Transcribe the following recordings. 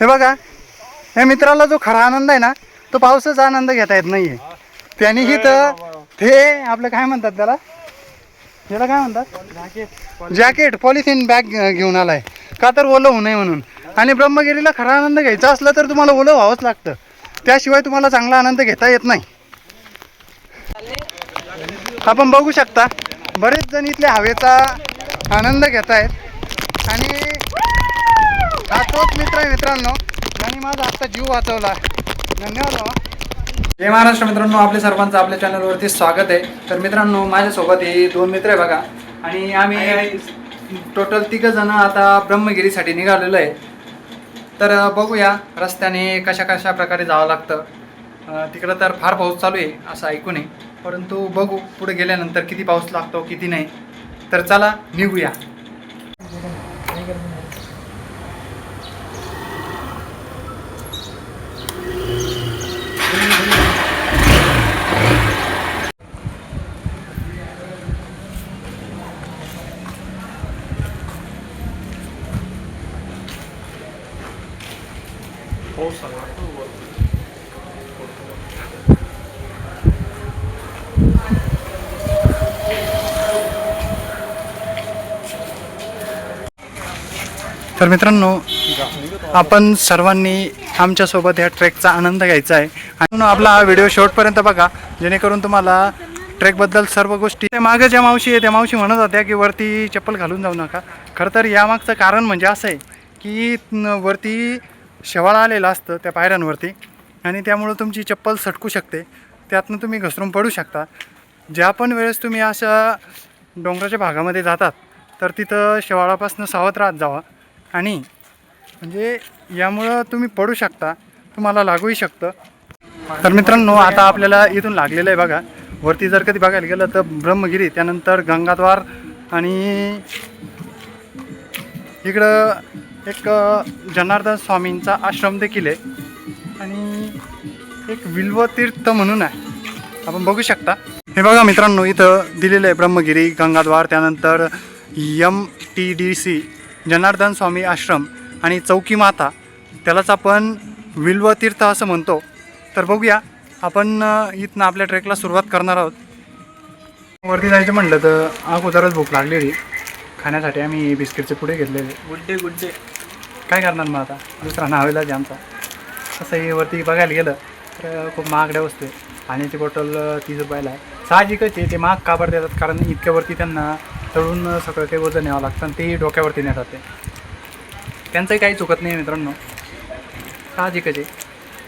हे बघा हे मित्राला जो खरा आनंद आहे ना तो पावसाचा आनंद घेता येत नाहीये. त्यांनीही तर ते आपलं काय म्हणतात त्याला? त्याला काय म्हणतात? जॅकेट पॉलिथिन बॅग घेऊन आलाय. का तर ओलं होऊ नये म्हणून. आणि ब्रह्मगिरीला खरा आनंद घ्यायचा असला तर तुम्हाला ओलं व्हावंच लागतं. त्याशिवाय तुम्हाला चांगला आनंद घेता येत नाही. आपण बघू शकता बरेच जण इथल्या हवेचा आनंद घेत आहेत आणि हा तोच मित्र आहे मित्रांनो. त्यांनी माझा आत्ता जीव वाचवला. धन्यवाद बाबा. जय महाराष्ट्र मित्रांनो आपल्या सर्वांचं आपल्या चॅनलवरती स्वागत आहे. तर मित्रांनो माझ्यासोबत हे दोन मित्र आहे बघा. आणि आम्ही टोटल तिघं जण आता ब्रह्मगिरीसाठी निघालेलो आहे. तर बघूया रस्त्याने कशा कशा प्रकारे जावं लागतं. तिकडं तर फार पाऊस चालू आहे असं ऐकून आहे. परंतु बघू पुढे गेल्यानंतर किती पाऊस लागतो किती नाही. तर चला निघूया. तर मित्रांनो आपण सर्वांनी आमच्यासोबत या ट्रेकचा आनंद घ्यायचा आहे. आणि आपला हा व्हिडिओ शेवटपर्यंत बघा जेणेकरून तुम्हाला ट्रेकबद्दल सर्व गोष्टी त्या मागं ज्या मावशी आहे त्या मावशी म्हणत होत्या की वरती चप्पल घालून जाऊ नका. खरं तर यामागचं कारण म्हणजे असं आहे की वरती शेवाळा आलेलं असतं त्या पायऱ्यांवरती आणि त्यामुळं तुमची चप्पल सटकू शकते. त्यातनं तुम्ही घसरून पडू शकता. ज्या पण वेळेस तुम्ही अशा डोंगराच्या भागामध्ये जातात तर तिथं शेवाळापासून सावध राहत जावा. आणि म्हणजे यामुळं तुम्ही पडू शकता तुम्हाला लागूही शकतं. तर मित्रांनो आता आपल्याला इथून लागलेलं आहे बघा. वरती जर कधी बघायला गेलं तर ब्रह्मगिरी त्यानंतर गंगाद्वार आणि इकडं एक जनार्दन स्वामींचा आश्रम देखील आहे. आणि एक विल्वतीर्थ म्हणून आहे. आपण बघू शकता. हे बघा मित्रांनो इथं दिलेलं आहे ब्रह्मगिरी गंगाद्वार त्यानंतर M T D C Janardan Swami आश्रम आणि चौकी माता. त्यालाच आपण विल्वतीर्थ असं म्हणतो. तर बघूया आपण इथनं आपल्या ट्रेकला सुरुवात करणार आहोत. वरती जायचं म्हटलं तर अगोदरच भूक लागलेली. खाण्यासाठी आम्ही बिस्किटचे पुढे घेतलेले. गुड्डे गुड्डे. काय करणार मग आता? दुसरा नावेला आहे आमचा. असं हे वरती बघायला गेलं तर खूप महागड्या वस्तू आहे पाण्याची बॉटल तीस रुपयाला आहे. साहजिकच आहे ते महाग काबर देतात? कारण इतक्यावरती त्यांना तळून सगळं काही वजन न्यावं लागतं आणि तेही डोक्यावरती नेतात ते. त्यांचंही काही चुकत नाही मित्रांनो. साहजिकच आहे.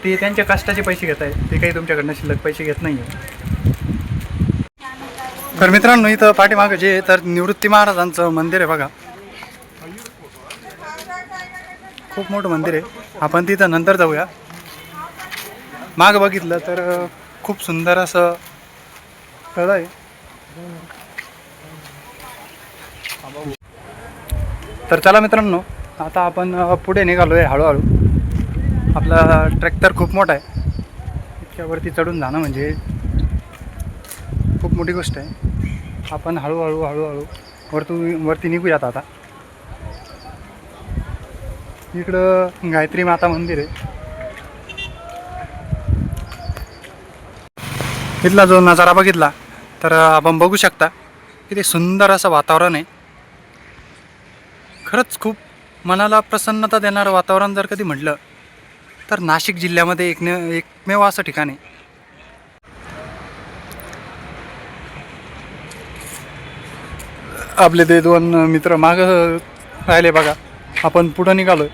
ते त्यांच्या कष्टाचे पैसे घेत आहेत. ते काही तुमच्याकडनं शिल्लक पैसे घेत नाही तर मित्रांनो इथं पाठीमागं जे तर निवृत्ती महाराजांचं मंदिर आहे बघा. खूप मोठं मंदिर आहे. आपण तिथं नंतर जाऊया. माग बघितलं तर खूप सुंदर असं स्थळ आहे. तर चला मित्रांनो आता आपण पुढे निघालो आहे हळूहळू. आपला ट्रॅक तर खूप मोठा आहे. इतक्यावरती चढून जाणं म्हणजे खूप मोठी गोष्ट आहे. आपण हळूहळू हळूहळू वरतू वरती निघूयात आता. इकडं गायत्री माता मंदिर आहे. इथला जो नजारा बघितला तर आपण बघू शकता किती सुंदर असं वातावरण आहे. खरंच खूप मनाला प्रसन्नता देणारं वातावरण जर कधी म्हटलं तर नाशिक जिल्ह्यामध्ये एक एकमेव असं ठिकाण आहे. आपले ते दोन मित्र मागं राहिले बघा. आपण पुढं निघालो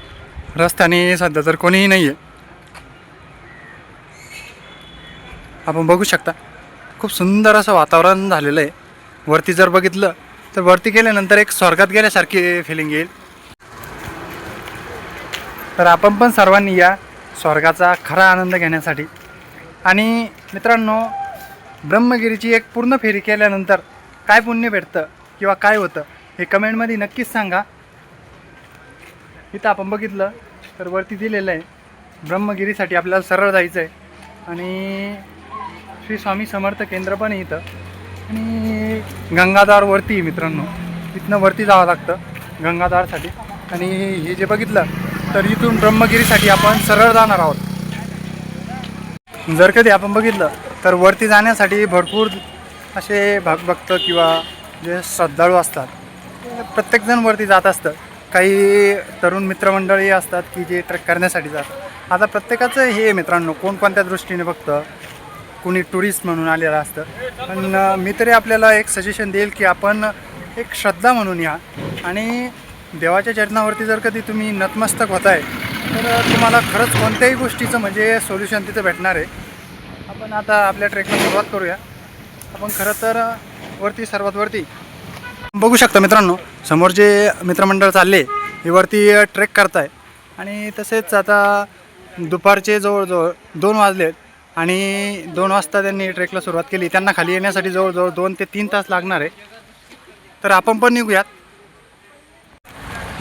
रस्त्याने सध्या तर कोणीही नाही आहे आपण बघू शकता खूप सुंदर असं वातावरण झालेलं आहे. वरती जर बघितलं तर वरती गेल्यानंतर एक स्वर्गात गेल्यासारखी फिलिंग येईल. तर आपण पण सर्वांनी या स्वर्गाचा खरा आनंद घेण्यासाठी. आणि मित्रांनो ब्रह्मगिरीची एक पूर्ण फेरी केल्यानंतर काय पुण्य भेटतं किंवा काय होतं हे कमेंटमध्ये नक्कीच सांगा. इथं आपण बघितलं तर वरती दिलेलं आहे. ब्रह्मगिरीसाठी आपल्याला सरळ जायचं आहे आणि श्री स्वामी समर्थ केंद्र पण आहे इथं. आणि गंगाधार वरती आहे मित्रांनो. इथनं वरती जावं लागतं गंगाधारसाठी. आणि हे जे बघितलं तर इथून ब्रह्मगिरीसाठी आपण सरळ जाणार आहोत. जर कधी आपण बघितलं तर वरती जाण्यासाठी भरपूर असे भागभक्त किंवा जे श्रद्धाळू असतात. प्रत्येकजण वरती जात असतं. काही तरुण मित्रमंडळी असतात की जे ट्रेक करण्यासाठी जातात. आता प्रत्येकाचं हे मित्रांनो कोणकोणत्या दृष्टीने बघतं? कुणी टुरिस्ट म्हणून आलेलं असतं. पण मी तरी आपल्याला एक सजेशन देईल की आपण एक श्रद्धा म्हणून या. आणि देवाच्या चरणावरती जर कधी तुम्ही नतमस्तक होताय तर तुम्हाला खरंच कोणत्याही गोष्टीचं म्हणजे सोल्युशन तिथं भेटणार आहे. आपण आता आपल्या ट्रेकला सुरुवात करूया. आपण खरं तर वरती सर्वात वरती बघू शकता मित्रांनो समोर जे मित्रमंडळ चालले हे वरती ट्रेक करताय. आणि तसेच आता दुपारचे जवळजवळ दोन वाजलेत आणि दोन वाजता त्यांनी ट्रेकला सुरुवात केली. त्यांना खाली येण्यासाठी जवळजवळ दोन ते तीन तास लागणार आहे. तर आपण पण निघूयात.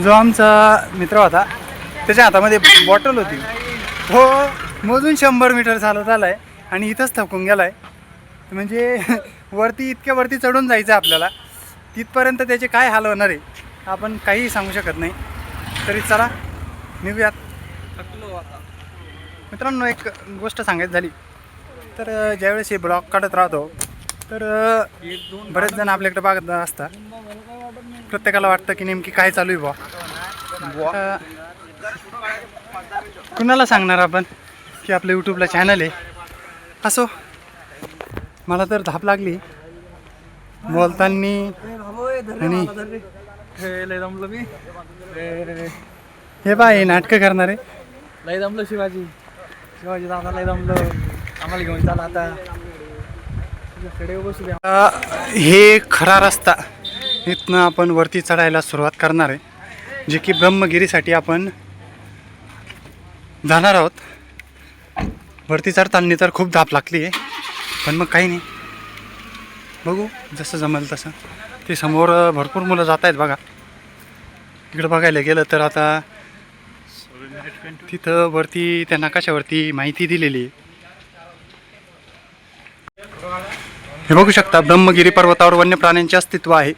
जो आमचा मित्र होता त्याच्या हातामध्ये बॉटल होती. हो मोजून शंभर मीटर चालत आला आहे आणि इथंच थकून गेला आहे म्हणजे वरती इतक्या वरती चढून जायचं आहे आपल्याला. तिथपर्यंत त्याचे काय हाल होणार आहे आपण काहीही सांगू शकत नाही. तरी चला निघूयात. मित्रांनो एक गोष्ट सांगायची झाली. तर ज्यावेळेस हे ब्लॉग काढत राहतो तर बरेच जण आपल्याकडे बघत असतात. प्रत्येकाला वाटतं की नेमकी काय चालू आहे बुवा. कुणाला सांगणार आपण की आपलं यूट्यूबला चॅनल आहे? असो. मला तर धाप लागली. बोलताना आणि हे बाय नाटकं करणारे. लय दमलो शिवाजी. शिवाजी दादा लय दमलो. आम्हाला घेऊन चाला आता. हे खरा रस्ता. इथनं आपण वरती चढायला सुरुवात करणार आहे. जे की ब्रह्मगिरीसाठी आपण जाणार आहोत. वरती चढताना तर खूप धाप लागली आहे. पण मग काही नाही. बघू जसं जमेल तसं. ते समोर भरपूर मुलं जात आहेत बघा. तिकडं बघायला गेलं तर आता तिथं वरती त्या नकाशावरती माहिती दिलेली आहे. हे बघू शकता ब्रह्मगिरी पर्वतावर वन्य प्राण्यांचे अस्तित्व आहे.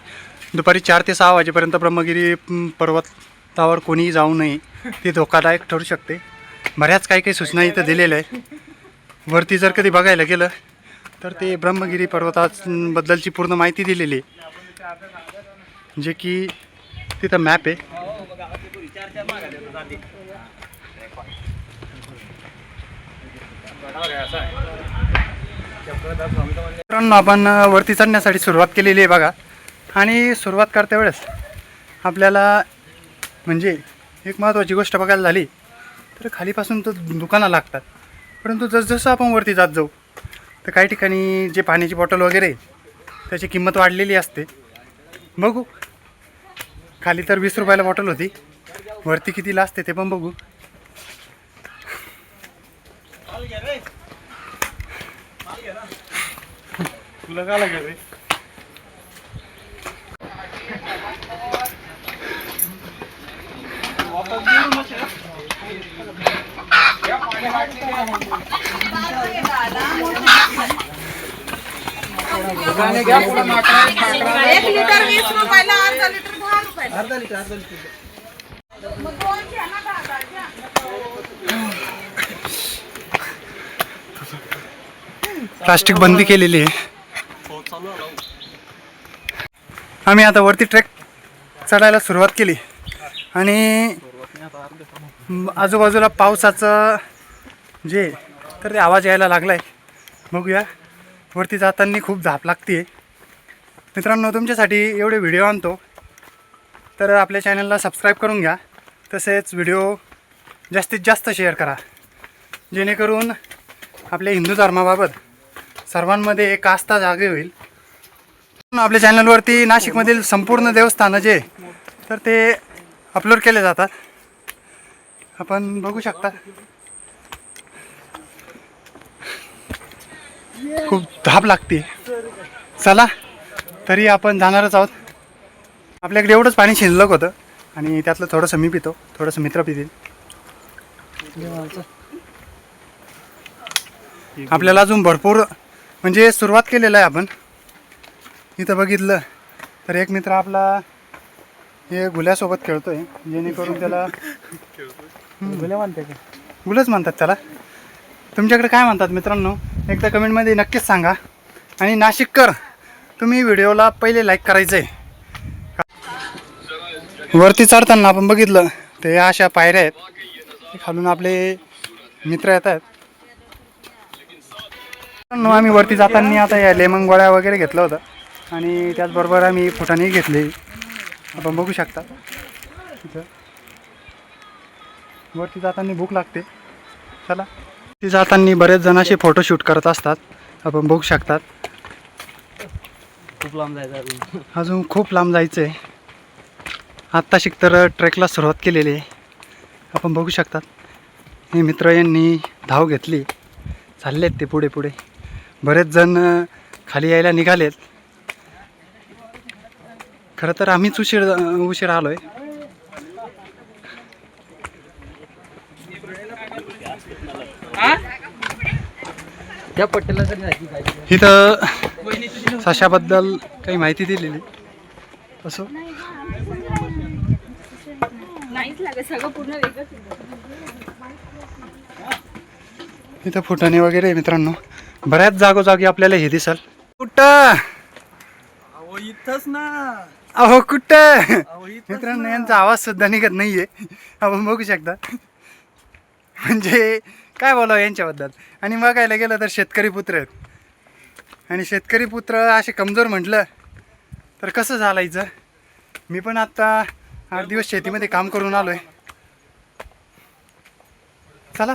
दुपारी चार ते सहा वाजेपर्यंत ब्रह्मगिरी पर्वतावर कोणीही जाऊ नये. ते धोकादायक ठरू शकते. बऱ्याच काही काही सूचना इथं दिलेल्या आहे वरती जर कधी बघायला गेलं तर ते ब्रह्मगिरी पर्वताबद्दलची पूर्ण माहिती दिलेली आहे. जे की तिथं मॅप आहे. मित्रांनो आपण वरती चढण्यासाठी सुरुवात केलेली आहे बघा. आणि सुरुवात करते वेळेस आपल्याला म्हणजे एक महत्त्वाची गोष्ट बघायला झाली तर खालीपासून तर दुकानं लागतात. परंतु जसजसं आपण वरती जात जाऊ तर काही ठिकाणी जे पाण्याची बॉटल वगैरे आहे, त्याची किंमत वाढलेली असते. बघू. खाली तर वीस रुपयाला बॉटल होती. वरती कितीला असते ते पण बघू. तुला का लागेल रे? एक लिटर वीस रुपयाला अर्धा लिटर दहा रुपयाला अर्धा लिटर अर्धा लिटर. मग दोन घ्या ना दहा दहा. घ्या. प्लास्टिक बंदी केलेली आहे. आम्ही आता वरती ट्रेक चढायला सुरुवात केली. आणि आजूबाजूला पावसाचं जे तर ते आवाज यायला लागला आहे बघूया. वरती जाताना खूप झाप लागते मित्रांनो तुमच्यासाठी एवढे व्हिडिओ आणतो. तर आपल्या चॅनलला सबस्क्राईब करून घ्या. तसेच व्हिडिओ जास्तीत जास्त शेअर करा. जेणेकरून आपल्या हिंदू धर्माबाबत सर्वांमध्ये एक आस्था जागे होईल. आपल्या चॅनलवरती नाशिकमधील संपूर्ण देवस्थानं जे तर ते अपलोड केले जातात. आपण बघू शकता. खूप धाप लागते. चला तरी आपण जाणारच आहोत. आपल्याकडे एवढंच पाणी शिल्लक होतं आणि त्यातलं थोडंसं मी पितो थोडंसं मित्र पितील. आपल्याला अजून भरपूर म्हणजे सुरुवात केलेलं आहे आपण. इथं बघितलं तर एक मित्र आपला हे गुल्यासोबत खेळतोय जेणेकरून त्याला गुले म्हणते का? गुलच म्हणतात त्याला. तुमच्याकडे काय म्हणतात मित्रांनो? एकदा कमेंटमध्ये नक्कीच सांगा. आणि नाशिककर तुम्ही व्हिडिओला पहिले लाईक करायचं आहे वरती चढताना आपण बघितलं ते अशा पायऱ्या आहेत. ते खालून आपले मित्र येत आहेत मित्रांनो, आम्ही वरती जाताना आता या लेमन गोळ्या वगैरे घेतलं होतं. आणि त्याचबरोबर आम्ही फुटाणी घेतले. आपण बघू शकता. इथं. वरती जाताना भूक लागते. चला. ती जाताना बरेच जण असे फोटोशूट करत असतात. आपण बघू शकतात. खूप लांब जायचं अजून. खूप लांब जायचं आहे आत्ता शिक तर ट्रेकला सुरुवात केलेली आहे. आपण बघू शकतात. हे मित्र यांनी धाव घेतली. चाललेत ते पुढे पुढे. बरेच जण खाली यायला निघालेत. खरं तर आम्हीच उशीर उशीर आलो आहे त्या पट्ट्याला तरी नाही पाहिजे इथं सशाबद्दल काही माहिती दिलेली. असो. इथं फुटाणे वगैरे मित्रांनो. बऱ्याच जागोजागी आपल्याला हे दिसल. कुठं? इथंच ना. अहो कुठं? मित्रांनो यांचा आवाज सुद्धा निघत नाहीये. आपण बघू शकता. म्हणजे काय बोलावं यांच्याबद्दल? आणि बघायला गेलं तर शेतकरी पुत्र आहेत. आणि शेतकरी पुत्र असे कमजोर म्हटलं तर कसं झालायचं मी पण आत्ता आठ दिवस शेतीमध्ये काम करून आलो आहे चला.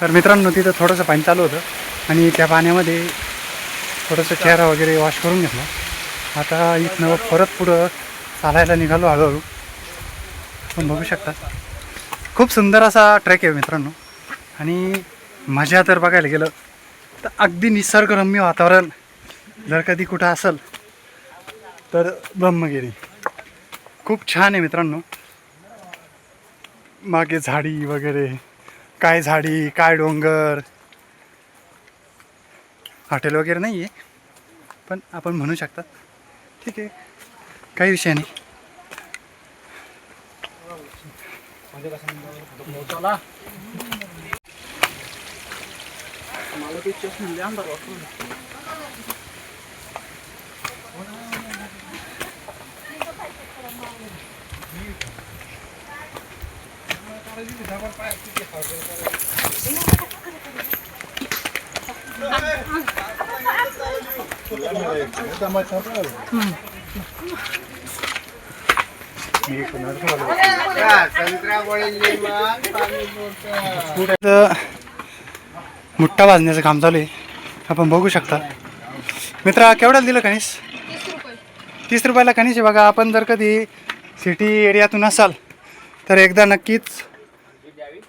तर मित्रांनो तिथं थोडंसं पाणी चालू होतं. आणि त्या पाण्यामध्ये थोडंसं चेहरा वगैरे वॉश करून घेतला. आता इथनं परत पुढं चालायला निघालो हळूहळू. पण बघू शकता. खूप सुंदर असा ट्रॅक आहे मित्रांनो. आणि मजा तर बघायला गेलं तर अगदी निसर्गरम्य वातावरण. जर कधी कुठं असेल तर ब्रह्मगिरी. खूप छान आहे मित्रांनो. मागे झाडी वगैरे. काय झाडी काय डोंगर? हॉटेल वगैरे नाही आहे पण आपण म्हणू शकतात ठीक आहे. काही विषय नाही. मला ते चष्मा लय अंधार वाटतो. तर मुठ्ठा वाजण्याचं काम चालू आहे. आपण बघू शकता. मित्रा केवढ्याला दिलं कणीस? तीस रुपयाला कणीस आहे बघा. आपण जर कधी सिटी एरियातून असाल तर एकदा नक्कीच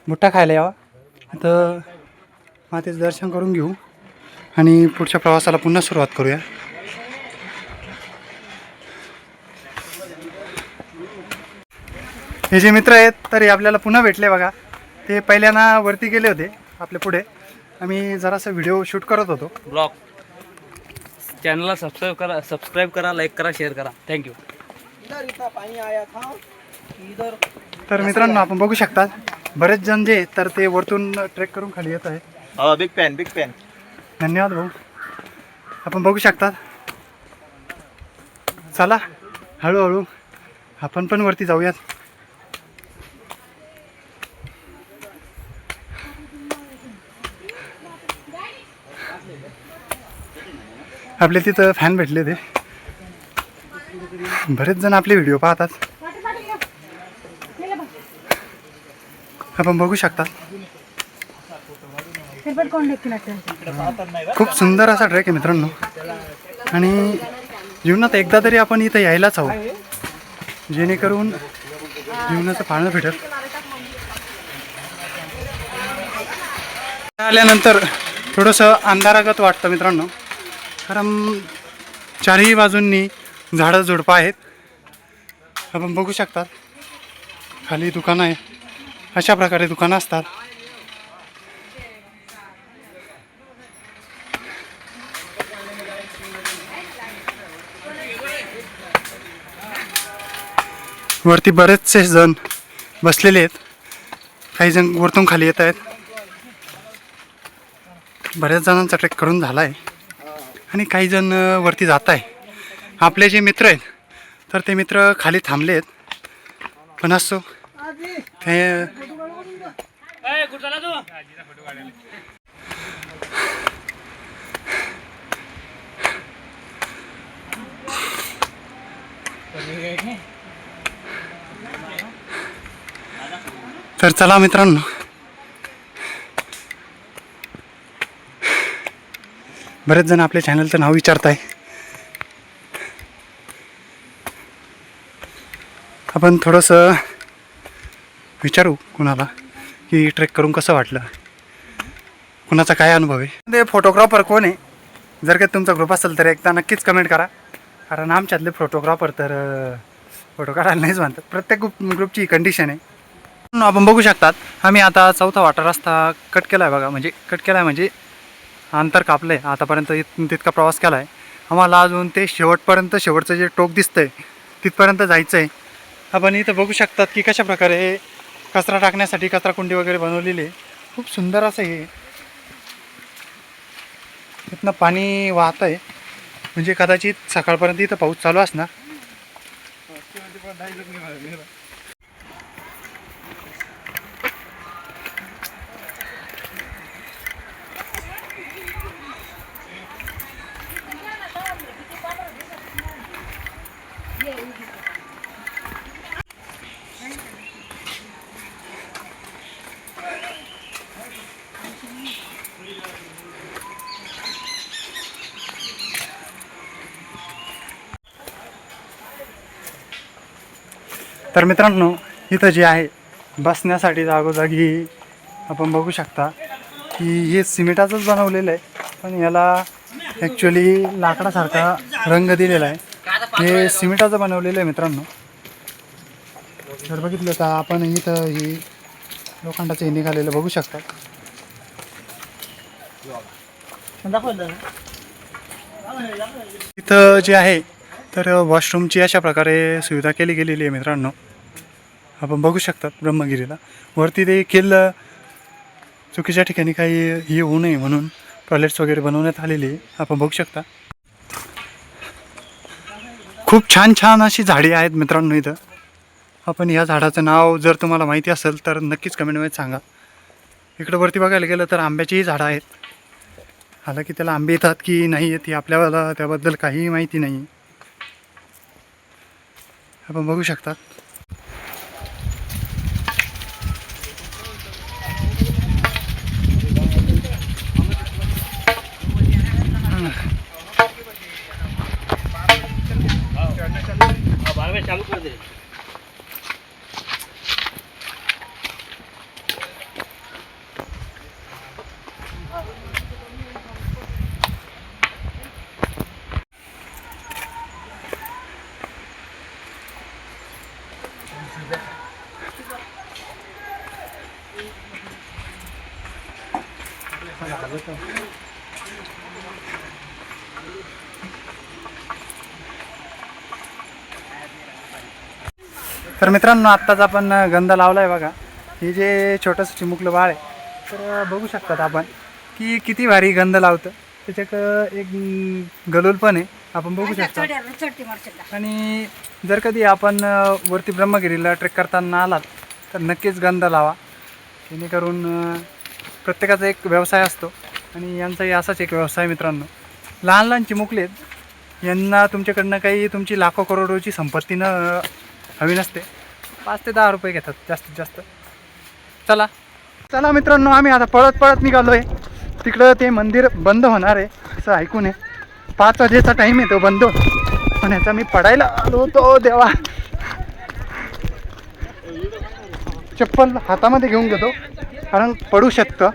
मुठ्ठा खायला यावा. तर मातेचं दर्शन करून घेऊ आणि पुढच्या प्रवासाला पुन्हा सुरुवात करूया. हे जे मित्र आहेत तर आपल्याला पुन्हा भेटले बघा. ते पहिल्यांदा वरती गेले होते आपल्या पुढे. आम्ही जरासा व्हिडिओ शूट करत होतो. ब्लॉग चॅनलला सबस्क्राईब करा सबस्क्राईब करा लाईक करा शेअर करा. थँक्यू तर मित्रांनो आपण बघू शकता बरेच जण जे आहेत, तर ते वरतून ट्रेक करून खाली येत आहे बिग पॅन बिग पॅन धन्यवाद भाऊ. आपण बघू शकता. चला हळूहळू आपण पण वरती जाऊयात. आपले तिथं फॅन भेटले ते. बरेच जण आपले व्हिडिओ पाहतात. आपण बघू शकता. खूप सुंदर असा ट्रेक आहे मित्रांनो. आणि जीवनात एकदा तरी आपण इथं यायलाच हवं. जेणेकरून जीवनाचं पाळणं भेटेल. आल्यानंतर थोडंसं अंधारागत वाटतं मित्रांनो. कारण चारही बाजूंनी झाडं झुडपं आहेत. आपण बघू शकतात खाली दुकानं आहे. अशा प्रकारे दुकानं असतात. वरती बरेचसे जण बसलेले आहेत. काही जण वरतून खाली येत आहेत. बऱ्याच जणांचा ट्रेक करून झाला आहे आणि काही जण वरती जात आहे आपले जे मित्र आहेत तर ते मित्र खाली थांबले आहेत पण असो तर चला मित्रांनो. बरेच जण आपल्या चॅनलचं नाव विचारत आहे आपण थोडंसं विचारू कुणाला की ट्रेक करून कसं वाटलं? कुणाचा काय अनुभव आहे? ते फोटोग्राफर कोण आहे? जर का तुमचा ग्रुप असेल तर एकदा नक्कीच कमेंट करा. कारण आमच्यातले फोटोग्राफर तर फोटो काढायला नाहीच म्हणतात प्रत्येक ग्रुप ग्रुपची कंडिशन आहे. म्हणून आपण बघू शकतात आम्ही आता चौथा वाटा रस्ता कट केला आहे बघा. म्हणजे कट केला आहे म्हणजे अंतर कापलं आहे आतापर्यंत तितका प्रवास केला आहे आम्हाला अजून ते शेवटपर्यंत शेवटचं जे टोक दिसतं आहे तिथपर्यंत जायचं आहे आपण इथं बघू शकतात की कशा प्रकारे कचरा टाकण्यासाठी कचरा कुंडी वगैरे बनवलेली आहे. खूप सुंदर असं हे. इथनं पाणी वाहत आहे. म्हणजे कदाचित सकाळपर्यंत इथं पाऊस चालू असणार. तर मित्रांनो इथं जे आहे बसण्यासाठी जागोजागी आपण बघू शकता की हे सिमेंटाचंच बनवलेलं आहे पण याला ॲक्च्युली लाकडासारखा रंग दिलेला आहे. हे सिमेंटाचं बनवलेलं आहे मित्रांनो. जर बघितलं तर आपण इथं ही लोखंडाचं हे निघालेलं बघू शकता. इथं जे आहे तर वॉशरूमची अशा प्रकारे सुविधा केली गेलेली आहे मित्रांनो. आपण बघू शकतात ब्रह्मगिरीला. वरती ते केलं चुकीच्या ठिकाणी काही हे होऊ नये म्हणून टॉयलेट्स वगैरे बनवण्यात आलेली आहे. आपण बघू शकता. खूप छान छान अशी झाडी आहेत मित्रांनो इथं. आपण या झाडाचं नाव जर तुम्हाला माहिती असेल तर नक्कीच कमेंटमध्ये सांगा. इकडं वरती बघायला गेलं तर आंब्याचीही झाडं आहेत. आलं की त्याला आंबे येतात की नाही येत ही आपल्याला त्याबद्दल काहीही माहिती नाही. आपण बघू शकता. तर मित्रांनो आत्ताच आपण गंध लावला आहे बघा. हे जे छोटंसं चिमुकलं बाळ आहे तर बघू शकतात आपण की किती भारी गंध लावतं. त्याच्यात एक गलोल पण आहे. आपण बघू शकता. आणि जर कधी आपण वरती ब्रह्मगिरीला ट्रेक करताना आलात तर नक्कीच गंध लावा. जेणेकरून प्रत्येकाचा एक व्यवसाय असतो. आणि यांचाही असाच एक व्यवसाय मित्रांनो. लहान लहान चिमुकलेत आहेत यांना तुमच्याकडनं काही तुमची लाखो करोडोची संपत्ती न हवी नसते. पाच ते दहा रुपये घेतात जास्तीत जास्त. चला. चला मित्रांनो आम्ही आता पळत पळत निघालो आहे तिकडं ते मंदिर बंद होणार आहे असं ऐकून आहे. पाच वाजेचा टाईम आहे तो बंद पण ह्याचा मी पडायला आलो होतो देवा. चप्पल हातामध्ये घेऊन घेतो कारण पडू शकतं.